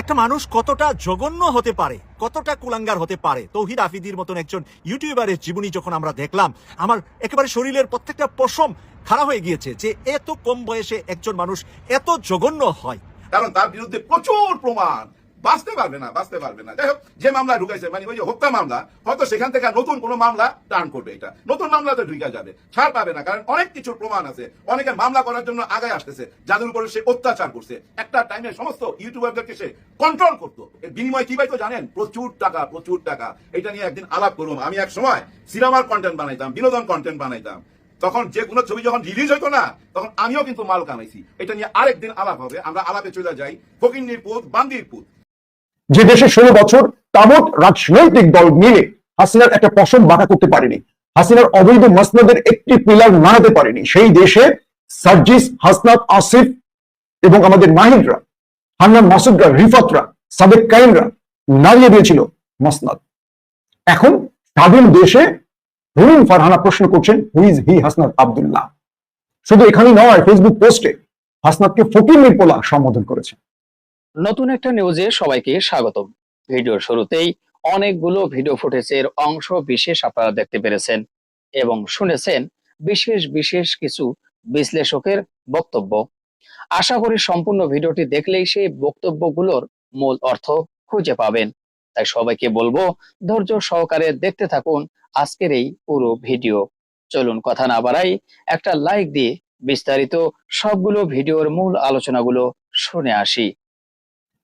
একটা মানুষ কতটা জঘন্য হতে পারে, কতটা কুলাঙ্গার হতে পারে। তৌহিদ আফিদির মতন একজন ইউটিউবারের জীবনী যখন আমরা দেখলাম, আমার একেবারে শরীরের প্রত্যেকটা পশম খারাপ হয়ে গিয়েছে যে এত কম বয়সে একজন মানুষ এত জঘন্য হয়। কারণ তার বিরুদ্ধে প্রচুর প্রমাণ। বাঁচতে পারবে না, বাঁচতে পারবে না। যাই হোক, যে মামলা ঢুকাইছে মানে ওই যে হত্যা মামলা, হয়তো সেখান থেকে নতুন কোনো মামলা টার্ন করবে এটা। নতুন মামলাতে ঢুকা যাবে, ছাড় পাবে না, কারণ অনেক কিছুর প্রমাণ আছে। অনেকে মামলা করার জন্য আগে আসতেছে, যাদের উপরে সে অত্যাচার করছে। একটা টাইমে সমস্ত ইউটিউবারদেরকে সে কন্ট্রোল করতো। এর বিনিময় কি পাইতো জানেন? প্রচুর টাকা প্রচুর টাকা। এটা নিয়ে একদিন আলাপ করুন। আমি এক সময় সিনেমার কন্টেন্ট বানাইতাম, বিনোদন কন্টেন্ট বানাইতাম। তখন যে কোনো ছবি যখন রিলিজ হইতো না, তখন আমিও কিন্তু মাল কামাইছি। এটা নিয়ে আরেকদিন আলাপ হবে। আমরা আলাপে চলে যাই। ফকিন্নির পুত বান্দির পুত। যে দেশে ষোলো বছর তাবৎ রাজনৈতিক দল মিলে হাসিনার একটা পশম বাঁকা করতে পারেনি, হাসিনার অবৈধ মসনদের একটি পিলার নাড়াতে পারেনি, সেই দেশে সার্জিস, হাসনাত, আসিফ এবং আমাদের মাহিদরা হান্নান মাসুদরা, রিফাতরা সাবেক কাইমরা নাড়িয়ে দিয়েছিল মসনদ। এখন স্বাধীন দেশে রুমিন ফারহানা প্রশ্ন করছেন হুইজ হি হাসনাত আব্দুল্লাহ? শুধু এখানেই নয় ফেসবুক পোস্টে হাসনাতকে ফকির পোলা সম্বোধন করেছে নতুন একটা নিউজে সবাইকে স্বাগতম। ভিডিওর শুরুতেই অনেকগুলো ভিডিও ফুটেজের অংশ বিশেষ আপনারা দেখতে পেরেছেন এবং শুনেছেন বিশেষ বিশেষ কিছু বিশ্লেষকের বক্তব্য। আশা করি সম্পূর্ণ ভিডিওটি দেখলেই সেই বক্তব্যগুলোর মূল অর্থ খুঁজে পাবেন। তাই সবাইকে বলব, ধৈর্য সহকারে দেখতে থাকুন আজকের এই পুরো ভিডিও। চলুন কথা না বাড়াই, একটা লাইক দিয়ে বিস্তারিত সবগুলো ভিডিওর মূল আলোচনাগুলো শুনে আসি।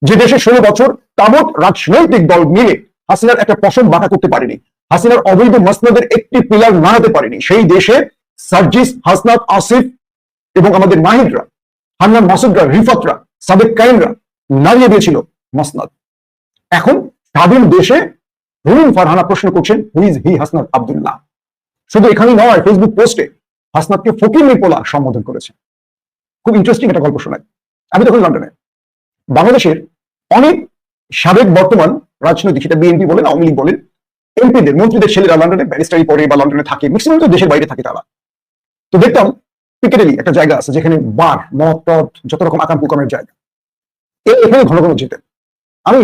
যে দেশে ষোলো বছর তাবৎ রাজনৈতিক দল মিলে হাসিনার একটা পশম বাঁকা করতে পারেনি। হাসিনার অবৈধ মসনদের একটি পিলার নাড়াতে পারেনি। সেই দেশে সার্জিস, হাসনাত, আসিফ এবং আমাদের মাহিদরা, হান্নান মাসুদরা, রিফাতরা সাবেক কাইমরা নাড়িয়ে দিয়েছিল মসনদ। এখন স্বাধীন দেশে রুমিন ফারহানা প্রশ্ন করছেন হুইজ হি হাসনাত আব্দুল্লাহ? শুধু এখানেই নয় ফেসবুক পোস্টে হাসনাতকে ফকির পোলা সম্বোধন করেছে খুব ইন্টারেস্টিং একটা গল্প শোনায়। আমি তখন লন্ডনে। বাংলাদেশের অনেক সাবেক বর্তমান রাজনৈতিক, সেটা বিএনপি বলেন, আওয়ামী লীগ বলেন, এমপিদের, মন্ত্রীদের ছেলেরা লন্ডনে ব্যারিস্টারি পড়ে বা লন্ডনে থাকে ম্যাক্সিমাম তো দেশের বাইরে থাকে তারা। তো দেখতাম পিকেটেলি একটা জায়গা আছে যেখানে বার, মদ যত রকম আকাম কুকামের জায়গা। এখানে ঘন ঘন যেতেন। আমি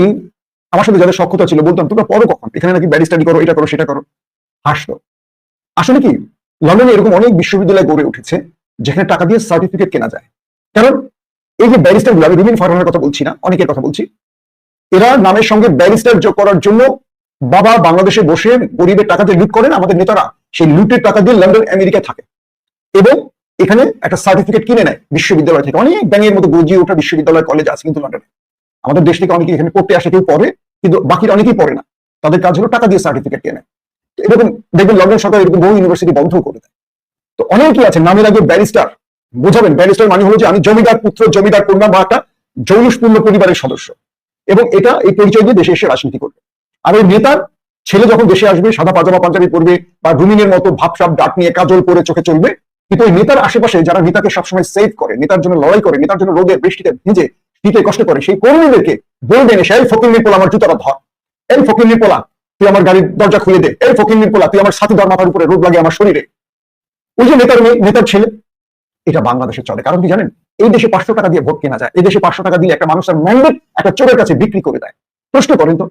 আমার সাথে যাদের সক্ষতা ছিল বলতাম, তোমরা পড়ো কখন? এখানে নাকি ব্যারিস্টারি করো, এটা করো, সেটা করো। হাসতো। আসলে কি লন্ডনে এরকম অনেক বিশ্ববিদ্যালয় গড়ে উঠেছে, যেখানে টাকা দিয়ে সার্টিফিকেট কেনা যায়। কারণ এই যে ব্যারিস্টারগুলো, আমি রুমিন ফারহানের কথা বলছি না, অনেকের কথা বলছি। এরা নামের সঙ্গে ব্যারিস্টার যোগ করার জন্য বাবা বাংলাদেশে বসে গরিবের টাকা দিয়ে লুট করেন, আমাদের নেতারা সেই লুটের টাকা দিয়ে লন্ডন, আমেরিকায় থাকে। এবং এখানে একটা সার্টিফিকেট কিনে নেয় বিশ্ববিদ্যালয় থেকে। অনেক ব্যাঙের মতো গজিয়ে ওঠা বিশ্ববিদ্যালয় কলেজ আছে কিন্তু লন্ডনে। আমাদের দেশ থেকে অনেকে এখানে পড়তে আসে, কেউ পড়ে, কিন্তু বাকিরা অনেকেই পড়ে না। তাদের কাজ হলো টাকা দিয়ে সার্টিফিকেট কেনে তো এরকম দেখবেন লন্ডন সরকার এরকম বহু ইউনিভার্সিটি বন্ধ করে দেয়। তো অনেকেই আছে, নামের আগে ব্যারিস্টার বোঝাবেন ব্যারিস্টার মানে হলো যে আমি জমিদার পুত্র, জমিদার কন্যা বা একটা জৌলুসপূর্ণ পরিবারের সদস্য। এবং এটা এই পরিচয় দিয়ে দেশে এসে রাজনীতি করবে। আর ওই নেতার ছেলে যখন দেশে আসবে, সাদা পাজামা, পাঞ্জাবি পরবে বা রুমিনের মতো ভাবসাব, ডাক নিয়ে কাজল করে চোখে চলবে, কিন্তু ওই নেতার আশেপাশে যারা নেতাকে সবসময় সেভ করে, নেতার জন্য লড়াই করে, নেতার জন্য রোদে, বৃষ্টিতে ভিজে, শীতে কষ্ট করে, সেই কর্মীদেরকে বলবেন এসে এই ফকির পোলা আমার জুতাটা ধর। এই ফকির পোলা তুই আমার গাড়ির দরজা খুলে দে। এই ফকির পোলা তুই আমার সাথী ধর মাথার উপরে রোদ লাগে আমার শরীরে। ওই যে নেতার নেতার ছেলে এটা বাংলাদেশে চলে। কারণ কি জানেন? এই দেশে পাঁচশো টাকা দিয়ে ভোট কেনা যায়। এই দেশে পাঁচশো টাকা দিয়ে একটা মানুষের ম্যান্ডেট একটা চোরের কাছে বিক্রি করে দেয়। প্রশ্ন করেন তো,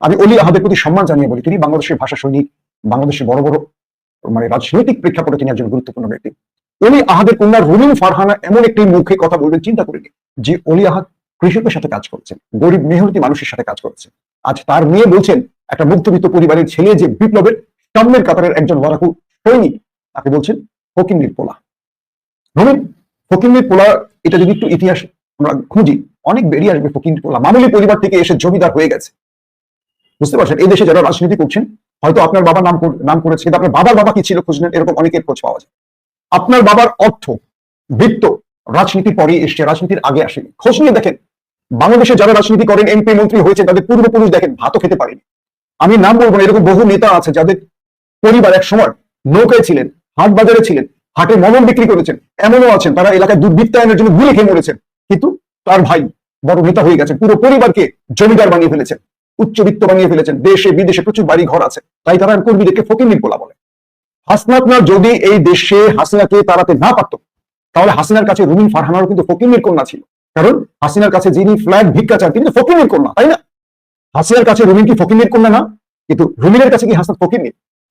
আমি অলি আহাদের প্রতি সম্মান জানিয়ে বলি, তিনি বাংলাদেশের ভাষা সৈনিক, বাংলাদেশের বড় বড় মানে রাজনৈতিক প্রেক্ষাপটে তিনি একজন গুরুত্বপূর্ণ ব্যক্তি। অলি আহাদের কন্যা রুমিন ফারহানা এমন একটি মুখে কথা বলবেন, চিন্তা করিনি যে অলি আহাদ কৃষকের সাথে কাজ করছেন গরিব মেহনতি মানুষের সাথে কাজ করছেন আজ তার মেয়ে বলছেন, একটা মধ্যবিত্ত পরিবারের ছেলে যে বিপ্লবের সামনের কাতারের একজন লড়াকু সৈনিক, তাকে বলছেন ফকিন্নির পোলা। রুমিন ফকিন্নির পোলা, এটা যদি একটু ইতিহাস আমরা খুঁজি, অনেক বেরিয়ে আসবে ফকিন্নির পোলা। মামুলি পরিবার থেকে এসে জমিদার হয়ে গেছে। বুঝতে পারছেন? এই দেশে যারা রাজনীতি করছেন, হয়তো আপনার বাবার নাম নাম করেছে আপনার বাবার বাবা কি ছিল খোঁজ নেন? এরকম অনেকের খোঁজ পাওয়া যায়। আপনার বাবার অর্থ, বৃত্ত রাজনীতির পরে এসছে, রাজনীতির আগে আসেনি। খোঁজ নিয়ে দেখেন, বাংলাদেশে যারা রাজনীতি করেন, এমপি, মন্ত্রী হয়েছে, তাদের পূর্বপুরুষ দেখেন, ভাতও খেতে পারেনি। আমি নাম বলব না, এরকম বহু নেতা আছে, যাদের পরিবার এক সময় নৌকায় ছিলেন, হাট বাজারে ছিলেন হাটে মলম বিক্রি করেছেন। এমনও আছেন, তারা এলাকায় দুর্বৃত্তায়নের জন্য গুলি খেয়ে মরেছেন। কিন্তু তার ভাই বড় নেতা হয়ে গেছেন, পুরো পরিবারকে জমিদার বানিয়ে ফেলেছেন, উচ্চবিত্ত বানিয়ে ফেলেছেন, দেশে, বিদেশে প্রচুর বাড়ি ঘর আছে। তাই তারা কর্মীদেরকে ফকির পোলা বলে। হাসনাত না, যদি এই দেশে হাসিনাকে তাড়াতে না পারত, তাহলে হাসিনার কাছে রুমিন ফারহানারও কিন্তু ফকিমের কন্যা ছিল। কারণ হাসিনার কাছে যিনি ফ্ল্যাট ভিক্ষা চান, তিনি তো ফকিরের কন্যা, তাই না? হাসিনার কাছে রুমিন কি ফকিমের কন্যা না? কিন্তু রুমিনের কাছে কি হাসনাত ফকির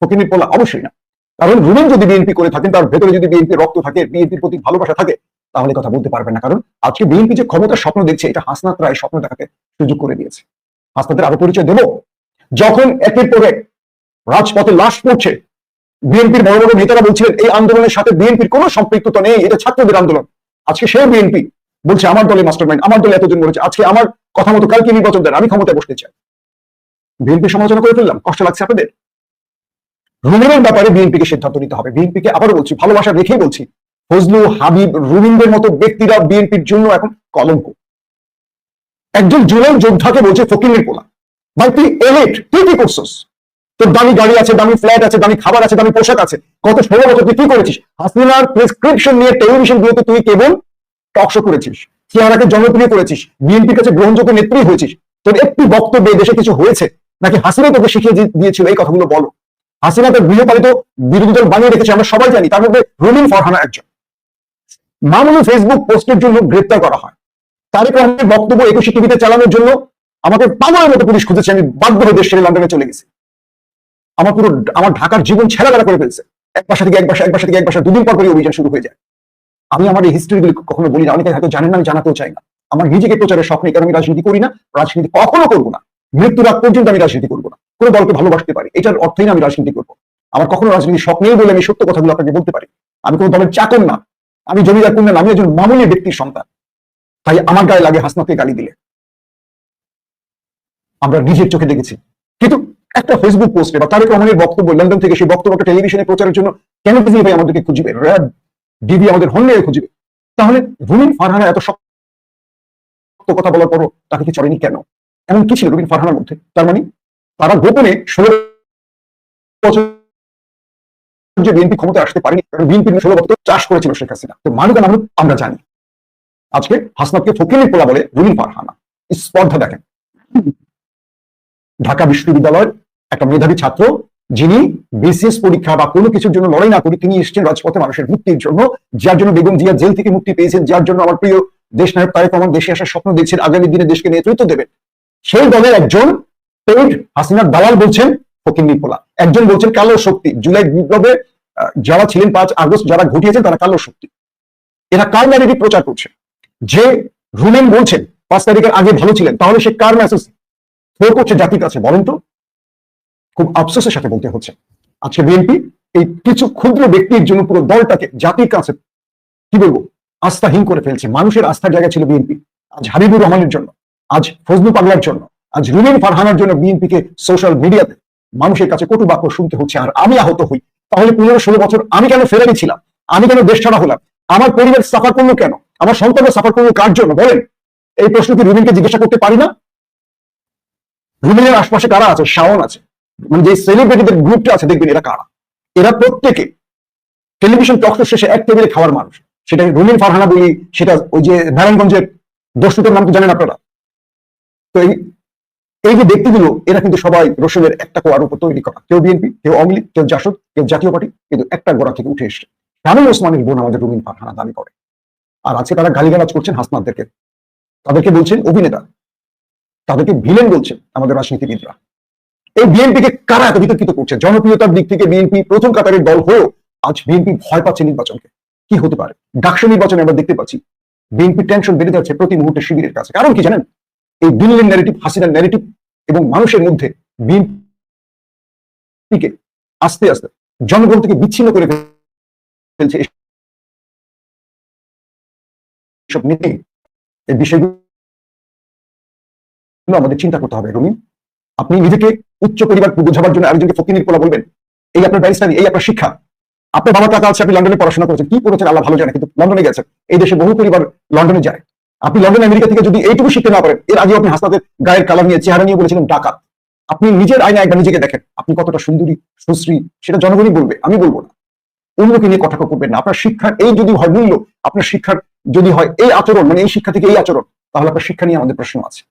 ফকিরের কন্যা অবশ্যই না। কারণ রুমিন যদি বিএনপি করে থাকেন, তার ভেতরে যদি বিএনপি রক্ত থাকে বিএনপির প্রতি ভালোবাসা থাকে, তাহলে কথা বলতে পারবেন না। কারণ আজকে বিএনপি যে ক্ষমতার স্বপ্ন দেখছে, এটা হাসনাত রায় স্বপ্ন দেখাতে সুযোগ করে দিয়েছে। হাসনাতের আরও পরিচয় দেব। যখন একের পর এক রাজপথে লাশ পড়ছে বিএনপির বড় বড় নেতারা বলছিলেন, এই আন্দোলনের সাথে বিএনপির কোনো সম্পৃক্ততা নেই, এটা ছাত্রদের আন্দোলন। আজকে সে বিএনপি বলছে, আমার দলে মাস্টার মাইন্ড আমার দলে এতজন বলেছে আজকে আমার কথা মতো কালকে নির্বাচন দেন, আমি ক্ষমতায় বসতে চাই। বিএনপি সমালোচনা করে ফেললাম, কষ্ট লাগছে আপনাদের? রুমিনের ব্যাপারে বিএনপিকে সিদ্ধান্ত নিতে হবে। বিএনপিকে আবারও বলছি, ভালোবাসা রেখেই বলছি, ফজলু, হাবিব, রুমিনদের মতো ব্যক্তিরা বিএনপির জন্য এখন কলঙ্ক। একজন জুলাই যোদ্ধাকে বলছে ফকিরের কোলা ভাই, তুই এলিট তুই কি করছিস? তোর দামি গাড়ি আছে, দামি ফ্ল্যাট আছে, দামি খাবার আছে, দামি পোশাক আছে। গত ষোলো বছর তুই কি করেছিস? হাসিনার প্রেসক্রিপশন নিয়ে টেলিভিশন গুলোতে তুই কেবল টকশো করেছিস, চেহারাকে জনপ্রিয় করেছিস, বিএনপির কাছে গ্রহণযোগ্য নেত্রী হয়েছিস। তোর একটি বক্তব্যে দেশে কিছু হয়েছে? নাকি হাসিনা তোকে শিখিয়ে দিয়েছিল এই কথাগুলো বলো? হাসিনা তার গৃহপালিত বিরোধী দল বানিয়ে রেখেছে, আমরা সবাই জানি, তার মধ্যে রুমিন ফরহানা একজন। মামুনি ফেসবুক পোস্টের জন্য গ্রেপ্তার করা হয়। তারেক রহমানের বক্তব্য একুশে টিভিতে চালানোর জন্য আমাকে পাগলের মতো পুলিশ খুঁজেছে, আমি বাধ্য হয়ে দেশ লন্ডনে চলে গেছি। আমার পুরো, আমার ঢাকার জীবন ছেড়াবেলা করে ফেলছে। এক বাসা থেকে এক বাসা এক বাসা থেকে এক বাসা, দুদিন পর করে অভিযান শুরু হয়ে যায়। আমি আমার এই হিস্ট্রিগুলি কখনো বলি না অনেকে হয়তো জানেন না, আমি জানাতেও চাই না। আমার নিজেকে প্রচারের স্বপ্নে কারণ আমি রাজনীতি করি না, রাজনীতি কখনো করব না। মৃত্যুর আগ পর্যন্ত আমি রাজনীতি করব। কোনো দলকে ভালোবাসতে পারি। এটার অর্থই না আমি রাজনীতি করব। আমার কখনো রাজনীতি স্বপ্নেই বলে আমি সত্য কথাগুলো আপনাকে বলতে পারি। আমি কোনো দলের চাকর না। আমি জমিদার কন্যা আমি একজন মামুলি ব্যক্তির সন্তান। তাই আমার গায়ে লাগে হাসনাকে গালি দিলে। আমরা নিজের চোখে দেখেছি। কিন্তু একটা ফেসবুক পোস্টে বা তারেক রহমানের বক্তব্য, লন্ডন থেকে সেই বক্তব্যটা টেলিভিশনে প্রচারের জন্য কেন ডিজনি ভাই আমাদেরকে খুঁজবে? র্যাব, ডিবি আমাদের হন্যে খুঁজবে। তাহলে রুমিন ফারহানা এত শক্ত কথা বলার পরও তাকে কি চলেনি কেন? এমন কি ছিল রুমিন ফারহানার মধ্যে? তার মানে তারা গোপনে ষোলো বছর যে বিএনপি ক্ষমতায় আসতে পারেনি, কারণ বিএনপি ষোলো বছর চাষ করেছিল শেখ হাসিনা। তো মানুষ মানুষ আমরা জানি। আজকে হাসনাতকে ফকিরের পোলা বলে রুমিন ফারহানা স্পর্ধা দেখেন। ঢাকা বিশ্ববিদ্যালয়ের একটা মেধাবী ছাত্র, যিনি বিসিএস পরীক্ষা বা কোনো কিছুর জন্য লড়াই না করে তিনি এসেছেন রাজপথে মানুষের মুক্তির জন্য, যার জন্য বেগম জিয়া জেল থেকে মুক্তি পেয়েছেন, যার জন্য আমার প্রিয় দেশ নায়ক তারেক রহমান দেশে আসার স্বপ্ন দেখছেন, আগামী দিনে দেশকে নেতৃত্ব দেবেন। সেই দলের একজন পেড হাসিনার দালাল বলছেন ফকির নিপোলা। একজন বলছেন কালো শক্তি। জুলাই বিপ্লবে যারা ছিলেন পাঁচ আগস্ট, যারা ঘটিয়েছেন, তারা কালো শক্তি। এরা কার ন্যারেটিভ প্রচার করছে? যে রুমেন বলছেন, পাঁচ তারিখের আগে ভালো ছিলেন, তাহলে সে কার মেসেজ ফোর করছে জাতির কাছে? বলেন তো। খুব আফসোসের সাথে বলতে হচ্ছে। আজকে বিএনপি এই কিছু ক্ষুদ্র ব্যক্তির জন্য পুরো দলটাকে জাতির কাছে, কি বলব, আস্থাহীন করে ফেলছে। মানুষের আস্থার জায়গা ছিল বিএনপি। আজ হাবিবুর রহমানের জন্য, আজ ফজলু পাগলার জন্য। আজ রুমিন ফারহানার জন্য বিএনপিকে সোশ্যাল মিডিয়াতে মানুষের কাছে কটু বাক্য শুনতে হচ্ছে, আর আমি আহত হই। তাহলে পনেরো ষোলো বছর আমি কেন ফেরারি ছিলাম? আমি কেন দেশ ছাড়া হলাম? আমার পরিবার সাফার করল কেন? আমার সন্তানরা সাফার করল কার জন্য? বলেন, এই প্রশ্ন কি রুমিনকে জিজ্ঞাসা করতে পারি না? রুমিনের আশপাশে কারা আছে? শাওন আছে। মানে যে সেলিব্রিটিদের গ্রুপটা আছে, দেখবেন এরা কারা? এরা প্রত্যেকে টেলিভিশন টক শেষে এক টেবিলে খাওয়ার মানুষ। সেটা রুমিন ফারহানা বলি, সেটা ওই যে নারায়ণগঞ্জের দস্যুদের নাম তো জানেন আপনারা? তো এই এই যে ব্যক্তিগুলো এরা কিন্তু সবাই রসুলের একটা কোয়ার উপর তৈরি করা। কেউ বিএনপি কেউ লীগ, কেউ জাসদ কেউ জাতীয় পার্টি কিন্তু একটা গোড়া থেকে উঠে এসছে। শামীম ওসমানের বোন আমাদের রুমিন ফারহানা দাবি করে। আর আজকে তারা গালিগালাজ করছেন হাসনাদদেরকে তাদেরকে বলছেন অভিনেতা। তাদেরকে ভিলেন বলছেন আমাদের রাজনীতিবিদরা। এই বিএনপিকে কারা এত বিতর্কিত করছে? জনপ্রিয়তার দিক থেকে বিএনপি প্রথম কাতারের দল হয়েও আজ বিএনপি ভয় পাচ্ছে নির্বাচনকে। কি হতে পারে? ডাকসু নির্বাচনে আমরা দেখতে পাচ্ছি। বিএনপি টেনশন বেড়ে যাচ্ছে প্রতি মুহূর্তে শিবিরের কাছে। কারণ কি জানেন? এই দিল্লির ন্যারেটিভ হাসিনার ন্যারেটিভ এবং মানুষের মধ্যে বিএনপিকে আস্তে আস্তে জনগণ থেকে বিচ্ছিন্ন করে ফেলছে এসব নিয়ে এই বিষয়গুলো আমাদের চিন্তা করতে হবে। রুমিন, আপনি নিজেকে উচ্চ পরিবার বোঝাবার জন্য আরেকজনকে ফকির পোলা বলবেন? এই আপনার ব্যারিস্টারি এই আপনার শিক্ষা। আপনার বাবার টাকা আছে, আপনি লন্ডনে পড়াশোনা করেছেন, কি করেছেন আল্লাহ ভালো জানে, কিন্তু লন্ডনে গেছেন। এই দেশে বহু পরিবার লন্ডনে যায়। আপনি লন্ডন আমেরিকা থেকে যদি এইটুকু শিখতে না পারেন, এর আগে আপনি হাসনাদের গায়ের কালার নিয়ে চেহারা নিয়ে বলেছিলেন ডাকাত। আপনি নিজের আয়না একবার নিজেকে দেখেন, আপনি কতটা সুন্দরী, সুশ্রী, সেটা জনগণই বলবে, আমি বলব না। অন্যকে নিয়ে কটাক্ষ করবেন না। আপনার শিক্ষার এই যদি হয় মূল্য, আপনার শিক্ষার যদি হয় এই আচরণ মানে এই শিক্ষা থেকে এই আচরণ, তাহলে আপনার শিক্ষা নিয়ে আমাদের প্রশ্ন আছে।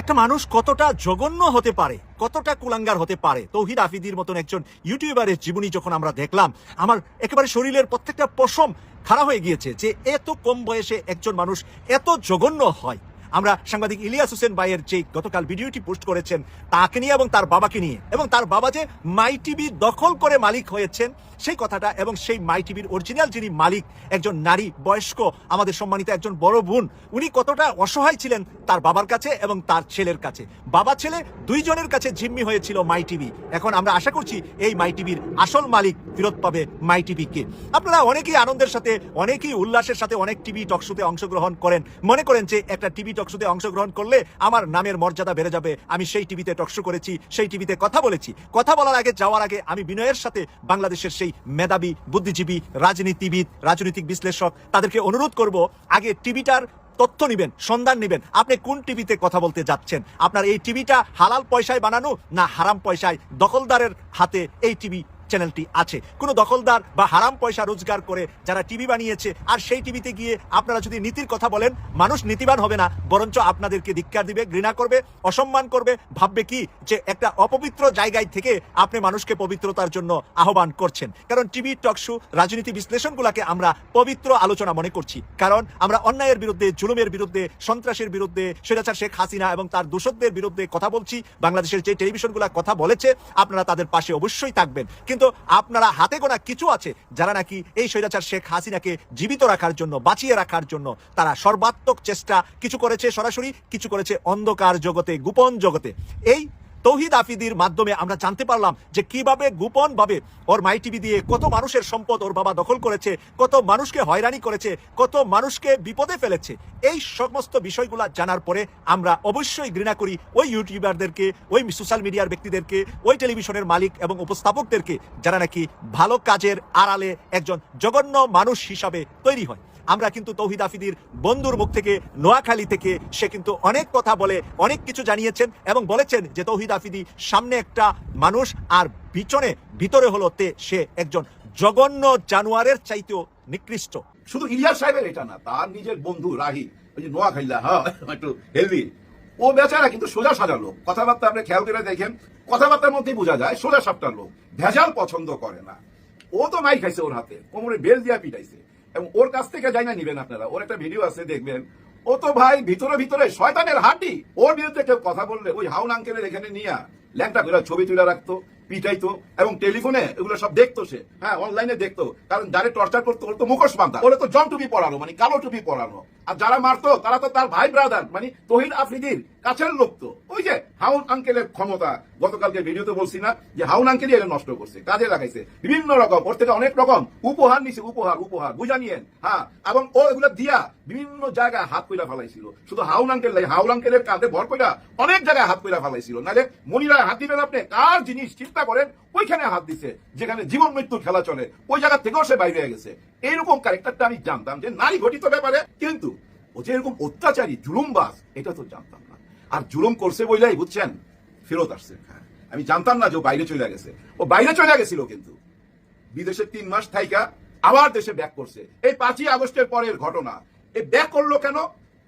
একটা মানুষ কতটা জঘন্য হতে পারে, কতটা কুলাঙ্গার হতে পারে, তৌহিদ আফিদির মতন একজন ইউটিউবারের জীবনী যখন আমরা দেখলাম, আমার একেবারে শরীরের প্রত্যেকটা পশম খারাপ হয়ে গিয়েছে যে এত কম বয়সে একজন মানুষ এত জঘন্য হয়। আমরা সাংবাদিক ইলিয়াস হোসেন ভাইয়ের যে গতকাল ভিডিওটি পোস্ট করেছেন, তাকে নিয়ে এবং তার বাবাকে নিয়ে। এবং তার বাবা যে মাই টিভি দখল করে মালিক হয়েছেন সেই কথাটা এবং সেই মাই টিভির অরিজিনাল যিনি মালিক, একজন নারী বয়স্ক, আমাদের সম্মানিত একজন বড় বোন, উনি কতটা অসহায় ছিলেন তার বাবার কাছে এবং তার ছেলের কাছে। বাবা ছেলে দুইজনের কাছে জিম্মি হয়েছিল মাই টিভি। এখন আমরা আশা করছি এই মাই টিভির আসল মালিক ফিরত পাবে মাই টিভিকে। আপনারা অনেকেই আনন্দের সাথে, অনেকেই উল্লাসের সাথে অনেক টিভি টকশোতে অংশগ্রহণ করেন। মনে করেন যে একটা টিভি টকশোতে অংশগ্রহণ করলে আমার নামের মর্যাদা বেড়ে যাবে। আমি সেই টিভিতে টকশো করেছি, সেই টিভিতে কথা বলেছি। কথা বলার আগে, যাওয়ার আগে আমি বিনয়ের সাথে বাংলাদেশের সেই মেধাবী, বুদ্ধিজীবী, রাজনীতিবিদ, রাজনৈতিক বিশ্লেষক, তাদেরকে অনুরোধ করব, আগে টিভিটার তথ্য নিবেন, সন্ধান নিবেন। আপনি কোন টিভিতে কথা বলতে যাচ্ছেন? আপনার এই টিভিটা হালাল পয়সায় বানানো না হারাম পয়সায় দখলদারের হাতে এই টিভি চ্যানেলটি আছে। কোনো দখলদার বা হারাম পয়সা রোজগার করে যারা টিভি বানিয়েছে, আর সেই টিভিতে গিয়ে আপনারা যদি নীতির কথা বলেন, মানুষ নীতিবান হবে না, বরঞ্চ আপনাদেরকে ধিক্কার দিবে, ঘৃণা করবে, অসম্মান করবে, ভাববে কি? যে একটা অপবিত্র জায়গায় থেকে আপনি মানুষকে পবিত্রতার জন্য আহ্বান করছেন। কারণ টিভি টকশো রাজনীতি বিশ্লেষণগুলোকে আমরা পবিত্র আলোচনা মনে করছি। কারণ আমরা অন্যায়ের বিরুদ্ধে, জুলুমের বিরুদ্ধে, সন্ত্রাসের বিরুদ্ধে, স্বৈরাচার শেখ হাসিনা এবং তার দূষকদের বিরুদ্ধে কথা বলছি। বাংলাদেশের যে টেলিভিশনগুলো কথা বলেছে, আপনারা তাদের পাশে অবশ্যই থাকবেন। কিন্তু আপনারা হাতে গোনা কিছু আছে যারা নাকি এই স্বৈরাচার শেখ হাসিনাকে জীবিত রাখার জন্য, বাঁচিয়ে রাখার জন্য তারা সর্বাত্মক চেষ্টা, কিছু করেছে সরাসরি, কিছু করেছে অন্ধকার জগতে, গোপন জগতে। এই তৌহিদ আফিদির মাধ্যমে আমরা জানতে পারলাম যে কীভাবে গোপন ভাবে ওর মাই টিভি দিয়ে কত মানুষের সম্পদ ওর বাবা দখল করেছে, কত মানুষকে হয়রানি করেছে, কত মানুষকে বিপদে ফেলেছে। এই সমস্ত বিষয়গুলো জানার পরে আমরা অবশ্যই ঘৃণা করি ওই ইউটিউবারদেরকে, ওই সোশ্যাল মিডিয়ার ব্যক্তিদেরকে, ওই টেলিভিশনের মালিক এবং উপস্থাপকদেরকে, যারা নাকি ভালো কাজের আড়ালে একজন জঘন্য মানুষ হিসাবে তৈরি হয়। আমরা কিন্তু তৌহিদ আফিদির বন্ধুর মুখ থেকে, নোয়াখালী থেকে সে কিন্তু অনেক কথা বলে, অনেক কিছু জানিয়েছেন এবং বলেছেন যে তৌহিদ আফিদি সামনে একটা মানুষ আর পিছনে, ভিতরে হলো তে, সে একজন জঘন্য জানোয়ারের চাইতেও নিকৃষ্ট। শুধু ইলিয়াস সাহেবের এটা না, তার নিজের বন্ধু রাহি, ওই যে নোয়া খাইলা হ্যাঁ একটু হেলদি। ও বেচারা কিন্তু সোজা সাজা লোক। কথাবার্তা আপনি খেয়াল করে দেখেন, কথাবার্তার মধ্যেই বোঝা যায়, সোজা সাপটার লোক। ভেজাল পছন্দ করে না। ও তো মাই খাইছে ওর হাতে, কোমরে বেল দিয়া পিটাইছে। এবং ওর কাছ থেকে যাই না, নিবেন আপনারা। ওর একটা ভিডিও আছে, দেখবেন। ও তো ভাই, ভিতরে ভিতরে, শয়তানের হাড্ডি। ওর বিরুদ্ধে কেউ কথা বললে, ওই হাউন আঙ্কেলের এখানে নিয়ে ল্যাংটা করে ছবি তুলে রাখতো, পিটাইতো, এবং টেলিফোনে এগুলো সব দেখতো সে। হ্যাঁ অনলাইনে দেখতো। কারণ যারা টর্চার করতো, ওর তো মুখোশ বান্ধা ওরা তো জন টুপি পরানো মানে কালো টুপি পরানো। আর যারা মারতো, তারা তো তার ভাই ব্রাদার মানে তহিদ আফ্রিদির। কাছের লোক তো। ওই যে হাউন আঙ্কেলের ক্ষমতা, গতকালকে ভিডিওতে বলছি না যে হাউন আঙ্কেলই এলে নষ্ট করছে, কাজে লাগাইছে। বিভিন্ন রকম, ওর থেকে অনেক রকম, উপহার নিছে, উপহার উপহার বুঝা নিয়েন হ্যাঁ এবং ও এগুলো দিয়া বিভিন্ন জায়গায় হাত কইরা ফেলাইছিল। শুধু হাউন আঙ্কেল নাই, হাউন আঙ্কেলের কাঁধে ভর কইরা অনেক জায়গায় হাত কইরা ফেলাইছিল। নাহলে মনিরা হাত দিবেন আপনি, কার জিনিস চিন্তা করেন, ওইখানে হাত দিছে, যেখানে জীবন মৃত্যুর খেলা চলে, ওই জায়গা থেকেও সে বাইরে গেছে। এইরকম ক্যারেক্টারটা আমি জানতাম যে নারী ঘটিত ব্যাপারে, কিন্তু ও যে এরকম অত্যাচারী জুলুমবাস এটা তো জানতাম না। আর জুলুম করছে বইলাই, বুঝছেন? ফেরত আসছে। আমি জানতাম না যে বাইরে চলে গেছে। ও বাইরে চলে গেছিল কিন্তু। বিদেশে তিন মাস থাইকা আবার দেশে ব্যাক করছে। এই পাঁচই আগস্টের পরের ঘটনা। এই ব্যাক করল কেন?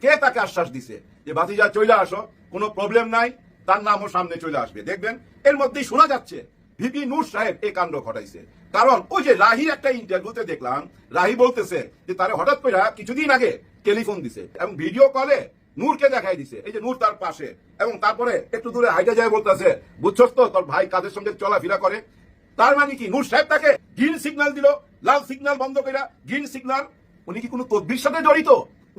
কে তাকে আশ্বাস দিছে? যে বাতিজা চলে আসো, কোনো প্রবলেম নাই, তার নামও সামনে চলে আসবে। দেখবেন, এর মধ্যেই শোনা যাচ্ছে, ভিপি নূর সাহেব এই কাণ্ড ঘটাইছে। কারণ ওই যে রাহি একটা ইন্টারভিউতে দেখলাম, রাহি বলতেছে যে তারা হঠাৎ করে কিছুদিন আগে টেলিফোন দিছে এবং ভিডিও কলে নূরকে দেখাই দিছে। এই যে নূর তার পাশে। এবং তারপরে একটু দূরে হাইটা যায় বলতেছে, বুঝছস তো, তোর ভাই কাদের সঙ্গে চলাফেরা করে? তার মানে কি? নূর সাহেব তাকে গ্রিন সিগন্যাল দিল, লাল সিগন্যাল বন্ধ করে গ্রিন সিগন্যাল, উনি কি কোনো তদবির সাথে জড়িত?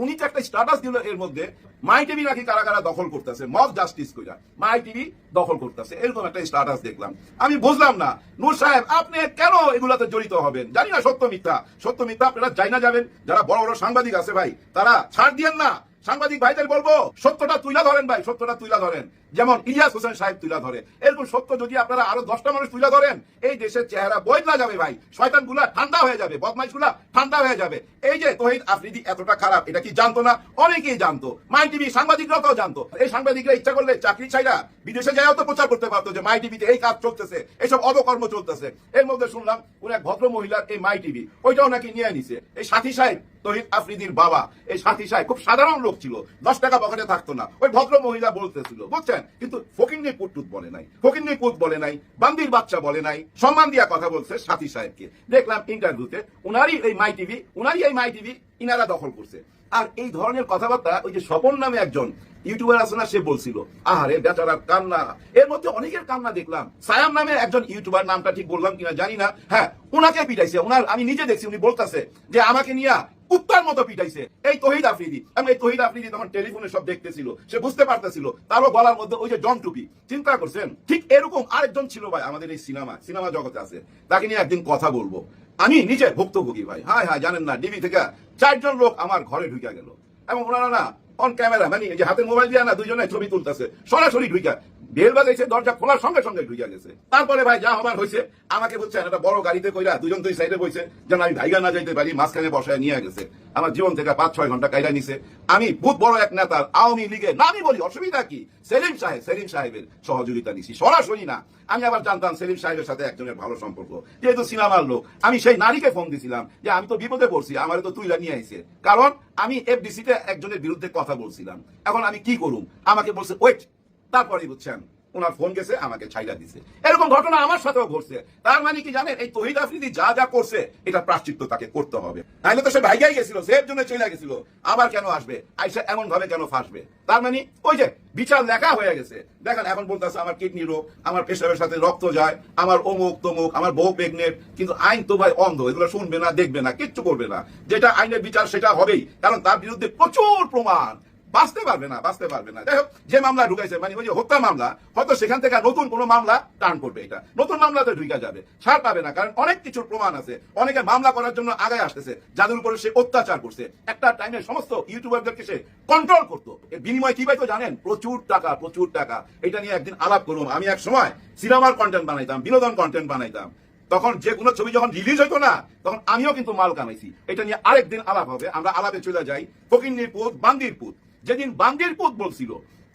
উনি তো একটা স্ট্যাটাস দিল এর মধ্যে, মাই টিভি নাকি কারা কারা দখল করতেছে? মব জাস্টিস কইরা। মাই টিভি দখল করতেছে। এরকম একটা স্ট্যাটাস দেখলাম। আমি বুঝলাম না, নূর সাহেব, আপনি কেন এগুলাতে জড়িত হবেন? জানি না সত্য মিথ্যা। সত্য মিথ্যা আপনারা যাই না যাবেন। যারা বড় বড় সাংবাদিক আছে ভাই, তারা ছাড় দিয়েন না। সাংবাদিক ভাইদের বলব, সত্যটা তুইলা ধরেন ভাই, সত্যটা তুইলা ধরেন। যেমন ইলিয়াস হোসেন সাহেব তুলা ধরে। এরকম সত্য যদি আপনারা আরও দশটা মানুষ তুলা ধরেন, এই দেশের চেহারা বদলা যাবে ভাই। শয়তানগুলা ঠান্ডা হয়ে যাবে বদমাইশগুলা ঠান্ডা হয়ে যাবে। এই যে তহিদ আফ্রিদি এতটা খারাপ, এটা কি জানতো না? অনেকেই জানতো। মাই টিভি সাংবাদিকরাও তো জানতো। এই সাংবাদিকরা ইচ্ছা করলে চাকরি ছাইরা বিদেশে যাইও তো প্রচার করতে পারতো যে মাই টিভিতে এই কাজ চলতেছে এইসব অবকর্ম চলতেছে। এর মধ্যে শুনলাম কোন এক ভদ্র মহিলার এই মাই টিভি, ওইটাও নাকি নিয়ে নিছে এই সাথী সাহেব তহিদ আফ্রিদির বাবা, এই সাথী সাহেব খুব সাধারণ লোক ছিল, দশ টাকা পকেটে থাকতো না। ওই ভদ্র মহিলা বলতেছিল, বুঝছেন? কিন্তু ফকিন্নি পুটুত বলে নাই, ফকিন্নি পুত বলে নাই, বান্দির বাচ্চা বলে নাই, সম্মান দিয়া কথা বলছে সাথী সাহেবকে। দেখলাম ইন্টারভিউতে উনারই এই মাই টিভি, উনারই এই মাই টিভি ইনারা দখল করছে। আর এই ধরনের কথাবার্তা ওই যে স্বপন নামে একজন ইউটিউবার আছে না, সে বলছিল, আহারে বেচারার কান্না। এর মধ্যে অনেকের কান্না দেখলাম। সায়াম নামে একজন ইউটিউবার, নামটা ঠিক বললাম কিনা জানি না। হ্যাঁ উনাকে পিটাইছে। উনার, আমি নিজে দেখছি, উনি বলতেছে যে, আমাকে নিয়ে কুত্তার মতো পিটাইছে। এই তহিদ আফ্রিদি, আমি এই তহিদ আফ্রিদি তখন টেলিফোনে সব দেখতেছিল, সে বুঝতে পারতেছিল। তারও গলার মধ্যে ওই যে জন টুপি, চিন্তা করছেন? ঠিক এরকম আরেকজন ছিল ভাই আমাদের এই সিনেমা সিনেমা জগতে আছে। তাকে নিয়ে একদিন কথা বলব। আমি নিজে ভুক্তভোগী ভাই। হ্যাঁ হ্যাঁ জানেন না ডিবি থেকে চারজন লোক আমার ঘরে ঢুকে গেল। এবং ওনারা না অন ক্যামেরা মানে যে হাতে মোবাইল দিয়ে না, দুজনে ছবি তুলতেছে, সরাসরি ঢুইকা বেল বাজাইছে, দরজা খোলার সঙ্গে সঙ্গে ঢুইকা গেছে। তারপরে ভাই যা হবার হয়েছে আমাকে বলছে, একটা বড় গাড়িতে কইরা দুজন দুই সাইডে বইছে, যেন আমি ভাইগা না যাইতে পারি, মাঝখানে বসায় নিয়ে গেছে। আমার জীবন থেকে পাঁচ, ছয় ঘণ্টা কাইরা নিছে। আমি বহুত বড় এক নেতা আওয়ামী লীগের নামই বলি, অসুবিধা কি? সেলিম সাহেব, সেলিম সাহেবের সহযোগিতা নিছি, সরাসরি না। আমি আবার জানতাম সেলিম সাহেবের সাথে একজনের ভালো সম্পর্ক। যেহেতু সিনেমার লোক, আমি সেই নারীকে ফোন দিছিলাম যে, আমি তো বিপদে পড়ছি, আমার তো তুইলা নিয়ে আইছে। কারণ আমি এফডিসি তে একজনের বিরুদ্ধে কথা বলছিলাম। এখন আমি কি করুম? আমাকে বলছে, ওয়েট তারপরে বুঝছেন, ওনার ফোন গেছে, আমাকে ছাইলা দিছে। এরকম ঘটনা আমার সাথেও ঘটছে। তার মানে কি জানেন, এই তহিদ আফ্রিদি যা যা করছে, এটা প্রাশ্চিত্য তাকে করতে হবে। নাইলে তো সে ভাইগাই গেছিল সের জন্য চলে গেছিল। আবার কেন আসবে? আইসা এমন ভাবে কেন ফাঁসবে? তার মানে ওই যে বিচার লেখা হয়ে গেছে। দেখেন, এখন বলতেছে, আমার কিডনি রোগ, আমার পেশাবের সাথে রক্ত যায়, আমার অমুক তমুক, আমার বউ প্রেগনেন্ট, কিন্তু আইন তো ভাই অন্ধ, এগুলো শুনবে না, দেখবে না, কিচ্ছু করবে না। যেটা আইনের বিচার, সেটা হবেই। কারণ তার বিরুদ্ধে প্রচুর প্রমাণ। বাঁচতে পারবে না, বাঁচতে পারবে না। যাই হোক, যে মামলা ঢুকাইছে মানে ওই যে হত্যা মামলা, হয়তো সেখান থেকে নতুন কোনো মামলা টার্ন করবে এটা। নতুন মামলাতে ঢুকা যাবে, ছাড় পাবে না, কারণ অনেক কিছুর প্রমাণ আছে। অনেকে মামলা করার জন্য আগে আসতেছে, যাদের উপরে সে অত্যাচার করছে। একটা টাইমে সমস্ত ইউটিউবারদেরকে সে কন্ট্রোল করতো। এর বিনিময় কি পাইতো জানেন? প্রচুর টাকা প্রচুর টাকা। এটা নিয়ে একদিন আলাপ করুন। আমি এক সময় সিনেমার কন্টেন্ট বানাইতাম, বিনোদন কন্টেন্ট বানাইতাম। তখন যে কোনো ছবি যখন রিলিজ হইতো না, তখন আমিও কিন্তু মাল কামাইছি। এটা নিয়ে আরেকদিন আলাপ হবে। আমরা আলাপে চলে যাই। ফকিন্নির পুত, বান্দির পুত। যেদিন বান্দির পুত বলছিল,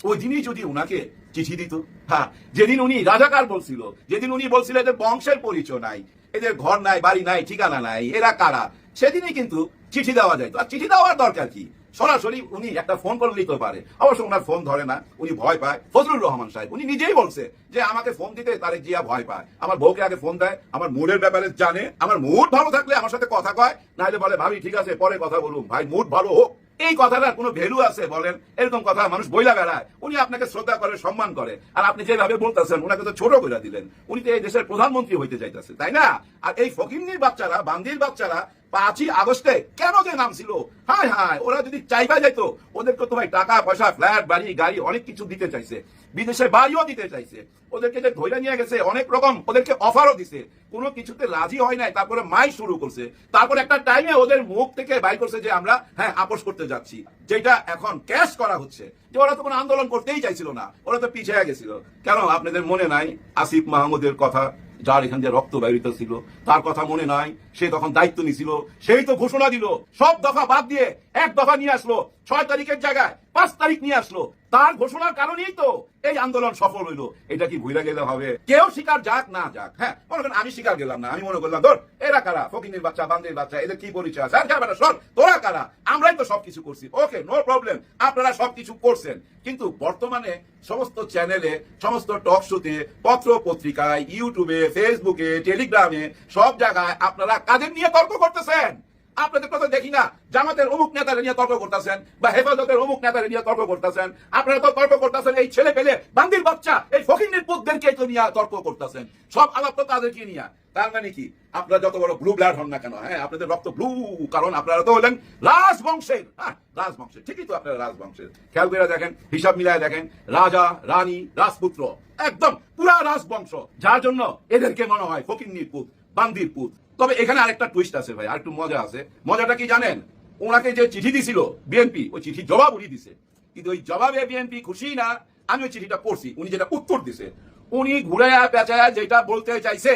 ওই দিনই যদি উনাকে চিঠি দিত। হ্যাঁ যেদিন উনি রাজাকার বলছিল, যেদিন উনি বলছিল এদের বংশের পরিচয় নাই, এদের ঘর নাই, বাড়ি নাই, ঠিকানা নাই, এরা কারা, সেদিনই কিন্তু চিঠি দেওয়া যায় আর চিঠি দেওয়ার দরকার কি? সরাসরি উনি একটা ফোন করে নিতে পারে। অবশ্য ওনার ফোন ধরে না, উনি ভয় পায়। ফজলুর রহমান সাহেব, উনি নিজেই বলছে যে, আমাকে ফোন দিতে তারেক জিয়া ভয় পায়। আমার বউকে আগে ফোন দেয়, আমার মুডের ব্যাপারে জানে, আমার মুড ভালো থাকলে আমার সাথে কথা কয় নাহলে বলে, ভাবি, ঠিক আছে, পরে কথা বলুন ভাই, মুড ভালো হোক এই কথাটার কোনো ভ্যালু আছে বলেন? এরকম কথা মানুষ বইলা বেড়ায়। উনি আপনাকে শ্রদ্ধা করে, সম্মান করে। আর আপনি যেভাবে বলতেছেন, উনাকে তো ছোট করে দিলেন। উনি তো এই দেশের প্রধানমন্ত্রী হইতে চাইতেছে, তাই না? আর এই ফকিন্নির বাচ্চারা, বান্দির বাচ্চারা পাঁচই আগস্টে কেন যে নাম ছিল হায় হায়, ওরা যদি চাইবা যাইতো, ওদেরকে তো ভাই টাকা, পয়সা, ফ্ল্যাট, বাড়ি, গাড়ি, অনেক কিছু দিতে চাইছে। বিদেশে বাড়িও দিতে চাইছে। ওদেরকে যে ধৈর্য নিয়ে গেছে, অনেক রকম ওদেরকে অফারও দিছে। কোনো কিছুতে রাজি হয় নাই, তারপরে মাই শুরু করছে। তারপর একটা টাইমে ওদের মুখ থেকে বাই করছে যে আমরা হ্যাঁ আপোষ করতে যাচ্ছি। যেটা এখন ক্যাশ করা হচ্ছে। যে ওরা তো কোনো আন্দোলন করতেই চাইছিল না। ওরা তো পিছিয়ে গেছিল। কেন আপনাদের মনে নাই আসিফ মাহমুদের কথা? যার এখান দিয়ে রক্ত ব্যবহৃত ছিল, তার কথা মনে নাই, সে তখন দায়িত্ব নিছিল, সেই তো ঘোষণা দিল। সব দফা বাদ দিয়ে এক দফা নিয়ে আসলো, ছয় তারিখের জায়গায়, পাঁচ তারিখ নিয়ে আসলো। তার ঘোষণার কারণেই তো এই আন্দোলন সফল হইল। এটা কি ভুলে গেলে হবে? কেউ শিকার যাক না যাক হ্যাঁ? মনে করেন আমি শিকার গেলাম না, আমি মনে করলাম, ধর, এরা কারা? ফকিনের বাচ্চা, বান্দের বাচ্চা, এদের কি পরিচয় আছে? আর বেটা সর তোরা কারা? আমরাই তো সবকিছু করছি। ওকে, নো প্রবলেম, আপনারা সবকিছু করছেন। কিন্তু বর্তমানে সমস্ত চ্যানেলে, সমস্ত টক শোতে পত্র পত্রিকায় ইউটিউবে, ফেসবুকে, টেলিগ্রামে, সব জায়গায় আপনারা কাদের নিয়ে তর্ক করতেছেন? আপনাদের কথা দেখি না, জামাতের অমুক নেতারা নিয়ে তর্ক করতেছেন বা হেফাজতের অমুক নেতারা নিয়ে তর্ক করতেছেন। আপনারা তো তর্ক করতেছেন এই ছেলে পেলে, বান্দির বাচ্চা, এই ফকিনের পুতদেরকে তো নিয়ে তর্ক করতেছেন। সব আলাপ তো তাদেরকে নিয়ে। তার মানে কি? আপনারা যত বড় ব্লু ব্লাড হন না কেন? হ্যাঁ আপনাদের রক্ত ব্লু কারণ আপনারা তো হলেন রাজবংশের। হ্যাঁ রাজবংশের, ঠিকই তো আপনারা রাজবংশের। খেয়াল করে দেখেন, হিসাব মিলায় দেখেন, রাজা, রানী, রাজপুত্র, একদম পুরা রাজবংশ। যার জন্য এদেরকে মনে হয় ফকিন্নির পুত বান্দির পুত। তবে এখানে আরেকটা টুইস্ট আছে ভাই, আরেকটু মজা আছে। মজাটা কি জানেন? ওনাকে যে চিঠি দিছিল বিএনপি ওই চিঠি জবাব উনি দিছে। কিন্তু ওই জবাবে বিএনপি খুশি না, আমি ওই চিঠিটা পড়ছি, উনি যেটা উত্তর দিছে। উনি ঘুরায়া পেঁচায়া যেটা বলতে চাইছে,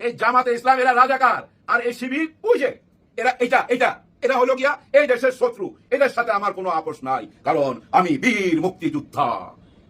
এই জামাতে ইসলাম, এরা রাজাকার, আর এই শিবির যে, এরা এটা এটা এটা হলো গিয়া এই দেশের শত্রু, এদের সাথে আমার কোনো আপোষ নাই, কারণ আমি বীর মুক্তিযোদ্ধা।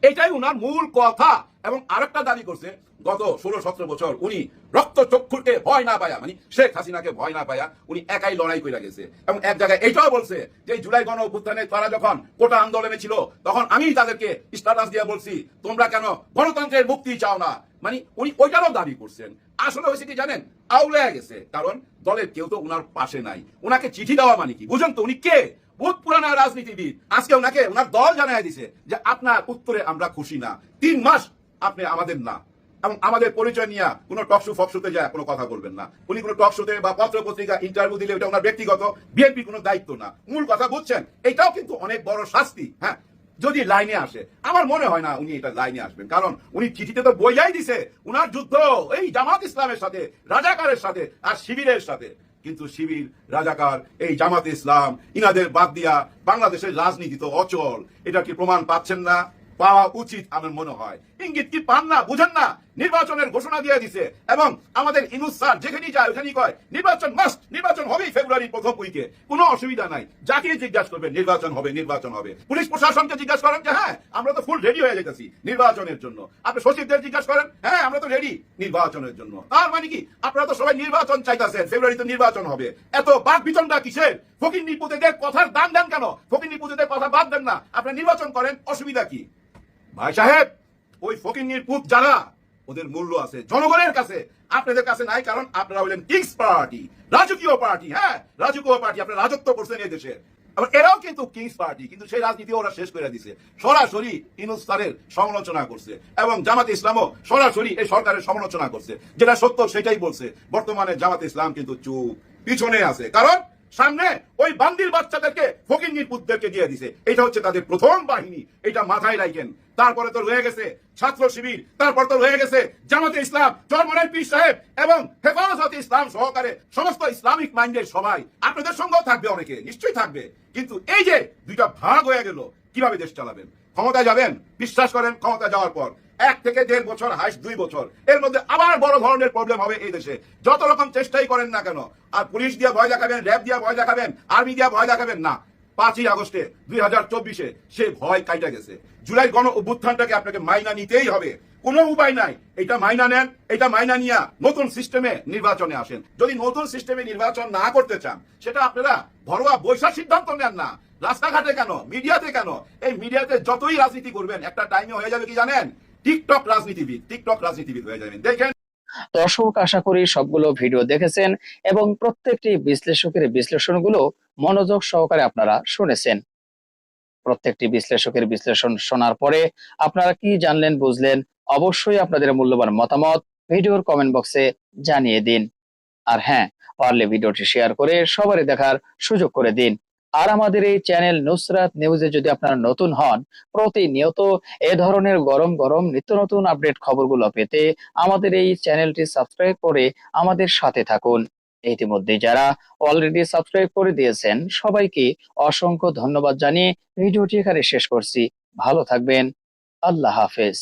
এটাই উনার মূল কথা। এবং আরেকটা দাবি করছে, গত ষোলো সতেরো বছর উনি রক্ত চক্ষুকে ভয় না পায়া মানে শেখ হাসিনাকে ভয় না পায়া উনি একাই লড়াই করে গেছে। এবং এক জায়গায় এটাও বলছে যে জুলাই গণ অভ্যুত্থানে তারা যখন কোটা আন্দোলনে ছিল, তখন আমি তাদেরকে স্ট্যাটাস দিয়ে বলছি, তোমরা কেন গণতন্ত্রের মুক্তি চাও না? মানে উনি ওইটারও দাবি করছেন। আসলে হয়েছে কি জানেন, আউলে গেছে, কারণ দলের কেউ তো উনার পাশে নাই। উনাকে চিঠি দেওয়া মানে কি? বুঝুন তো উনি কে? বহুত পুরানা রাজনীতিবিদ। আজকে ওনাকে ওনার দল জানাই দিছে যে আপনার উত্তরে আমরা খুশি না। তিন মাস আপনি আমাদের না। এবং আমাদের পরিচয় নিয়ে কোনো টকশো ফকশোতে যায়, কোনো কথা বলবেন না। উনি কোনো টকশোতে বা পত্র পত্রিকা ইন্টারভিউ দিলে ওটা ওনার ব্যক্তিগত বিএনপি কোনো দায়িত্ব না। মূল কথা বুঝছেন? এটাও কিন্তু অনেক বড় শাস্তি হ্যাঁ? যদি লাইনে আসে। আমার মনে হয় না উনি এটা লাইনে আসবেন। কারণ উনি চিঠিতে তো বইয়াই দিছে, উনার যুদ্ধ। এই জামাত ইসলামের সাথে, রাজাকারের সাথে আর শিবিরের সাথে। কিন্তু শিবির, রাজাকার, এই জামাত ইসলাম, ইনাদের বাদ দিয়া বাংলাদেশের রাজনীতি তো অচল। এটা কি প্রমাণ পাচ্ছেন না? পাওয়া উচিত আমার মনে হয়। ইঙ্গিত কি পান না? বুঝেন না। নির্বাচনের ঘোষণা দিয়ে দিছে। এবং আমাদের ইনুস স্যার যেখানেই যায়, ওখানেই কয়, নির্বাচন মাস্ট নির্বাচন হবেই ফেব্রুয়ারি প্রথম উইকে কোনো অসুবিধা নাই। যাকে জিজ্ঞাসা করবে নির্বাচন হবে নির্বাচন হবে। পুলিশ প্রশাসনকে জিজ্ঞাসা করেন যে হ্যাঁ আমরা তো ফুল রেডি হয়ে যেতেছি নির্বাচনের জন্য। আপনি সচিবদের জিজ্ঞাসা করেন হ্যাঁ আমরা তো রেডি নির্বাচনের জন্য। তার মানে কি? আপনারা তো সবাই নির্বাচন চাইতেছেন, ফেব্রুয়ারিতে নির্বাচন হবে। এত বাদ বিতনটা কিসের? ফকির নিপুতেদের কথার দাম দেন কেন? ফকির নিপুতেদের কথা বাদ দেন না। আপনি নির্বাচন করেন, অসুবিধা কি? ভাই সাহেব, ওই ফকির পুত যারা ওদের মূল্য আছে, জনগণের কাছে, আপনাদের কাছে নাই, কারণ আপনারা হলেন কিংস পার্টি, রাজকীয় পার্টি হ্যাঁ? রাজকীয় পার্টি, আপনারা রাজত্ব করছেন এই দেশে। আবার এরাও কিন্তু কিংস পার্টি, কিন্তু সেই রাজনীতি ওরা শেষ করে দিছে। সরাসরি ইনুস্তারের সমালোচনা করছে এবং জামাত ইসলামও সরাসরি এই সরকারের সমালোচনা করছে। যেটা সত্য সেটাই বলছে। বর্তমানে জামাত ইসলাম কিন্তু চুপ, পিছনে আছে। কারণ সামনে ওই বান্দির বাচ্চাদেরকে ফকিন্নির পুতদেরকে দিয়ে দিছে। এটা হচ্ছে তাদের প্রথম বাহিনী। এটা মাথায় রাখেন। তারপরে তো রয়ে গেছে ছাত্র শিবির, তারপর তো রয়ে গেছে জামাতে ইসলাম চরমনের পীর সাহেব এবং হেফাজত ইসলাম সহকারে সমস্ত ইসলামিক মাইন্ডের সবাই। আপনাদের সঙ্গেও থাকবে অনেকে, নিশ্চয়ই থাকবে। কিন্তু এই যে দুইটা ভাগ হয়ে গেল, কীভাবে দেশ চালাবেন? ক্ষমতা যাবেন? বিশ্বাস করেন ক্ষমতা যাওয়ার পর। এক থেকে দেড় বছর হাইস দুই বছর। এর মধ্যে আবার বড় ধরনের প্রবলেম হবে এই দেশে। যত রকম চেষ্টাই করেন না কেন, আর পুলিশ দিয়ে ভয় দেখাবেন র্যাব দিয়ে ভয় দেখাবেন আর্মি দিয়ে ভয় দেখাবেন, না। পাঁচই আগস্টে দুই হাজার চব্বিশে সে ভয় কাইটা গেছে। জুলাই গণ অভ্যুত্থানটাকে আপনাকে মাইনা নিতেই হবে। কোনো উপায় নাই। এটা মাইনা নেন, এটা মাইনা নিয়া নতুন সিস্টেমে নির্বাচনে আসেন। যদি নতুন সিস্টেমে নির্বাচন না করতে চান, সেটা আপনারা ঘরোয়া বৈশাখ সিদ্ধান্ত নেন না। রাস্তাঘাটে কেন? মিডিয়াতে কেন? এই মিডিয়াতে যতই রাজনীতি করবেন, একটা টাইমে হয়ে যাবে কি জানেন? টিকটক রাজনীতিবিদ টিকটক রাজনীতিবিদ হয়ে যাবেন। দেখেন। দর্শক, আশা করি সবগুলো ভিডিও দেখেছেন এবং প্রত্যেকটি বিশ্লেষকের বিশ্লেষণগুলো মনোযোগ সহকারে আপনারা শুনেছেন। প্রত্যেকটি বিশ্লেষকের বিশ্লেষণ শোনার পরে আপনারা কি জানলেন, বুঝলেন, অবশ্যই আপনাদের মূল্যবান মতামত ভিডিওর কমেন্ট বক্সে জানিয়ে দিন। আর হ্যাঁ পারলে ভিডিওটি শেয়ার করে সবারই দেখার সুযোগ করে দিন। আর আমাদের এই চ্যানেল নুসরাত নিউজে যদি আপনারা নতুন হন, প্রতিনিয়ত এ ধরনের গরম গরম নিত্য নতুন আপডেট খবরগুলো পেতে আমাদের এই চ্যানেলটি সাবস্ক্রাইব করে আমাদের সাথে থাকুন। ইতিমধ্যে যারা অলরেডি সাবস্ক্রাইব করে দিয়েছেন, সবাইকে অসংখ্য ধন্যবাদ জানিয়ে ভিডিওটি এখানে শেষ করছি। ভালো থাকবেন। আল্লাহ হাফেজ।